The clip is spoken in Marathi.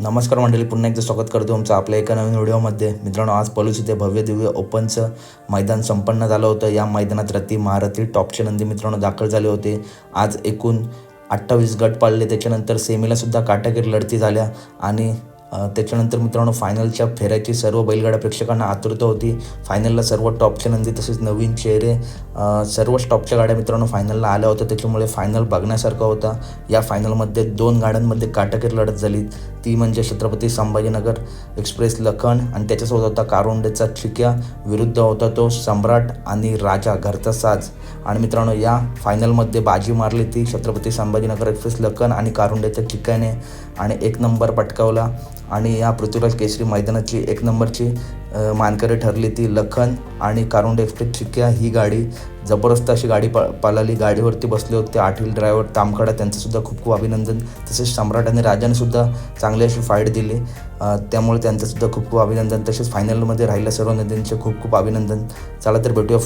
नमस्कार मंडळी पुन्हा एकदा स्वागत करतो तुमचं आपल्या एका नवीन व्हिडिओमध्ये. मित्रांनो आज पलूस इथे भव्य दिव्य ओपनचं मैदान संपन्न झालं होतं. या मैदानात रती महारथी टॉपचे नंदी मित्रांनो दाखल झाले होते. आज एकूण अठ्ठावीस गट पाळले. त्याच्यानंतर सेमीलासुद्धा काटाकीर लढती झाल्या आणि त्याच्यानंतर मित्रांनो फायनलच्या फेऱ्याची सर्व बैलगाड्या प्रेक्षकांना आतुरता होती. फायनलला सर्व टॉपचे नंदी तसेच नवीन चेहरे सर्व स्टॉपच्या गाड्या मित्रांनो फायनलला आल्या होत्या. त्याच्यामुळे फायनल बघण्यासारखा होता. या फायनलमध्ये दोन गाड्यांमध्ये काटकीर लढत झाली. ती म्हणजे छत्रपती संभाजीनगर एक्सप्रेस लखन आणि त्याच्यासोबत होता कारोंडेचा चिक्या. विरुद्ध होता तो सम्राट आणि राजा घरचा साज आणि मित्रांनो या फायनलमध्ये बाजी मारली ती छत्रपती संभाजीनगर एक्सप्रेस लखन आणि कारुंडेच्या चिक्याने. आणि एक नंबर पटकावला. आणि या पृथ्वीराज केसरी मैदानाची एक नंबरची मानकरी ठरली ती लखन आणि कारुंड एक्सप्रेस चिक्या ही गाडी. जबरदस्त अशी गाडी पा पळाली गाडीवरती बसले होते आठवील ड्रायव्हर तामखडा. त्यांचंसुद्धा खूप खूप अभिनंदन. तसेच सम्राट आणि राजानंसुद्धा चांगले चांगली अशी फाईट दिली. त्यामुळे त्यांचंसुद्धा खूप खूप अभिनंदन. तसेच फायनलमध्ये राहिल्या सर्व नदींचे खूप खूप अभिनंदन. चला तर भेटूया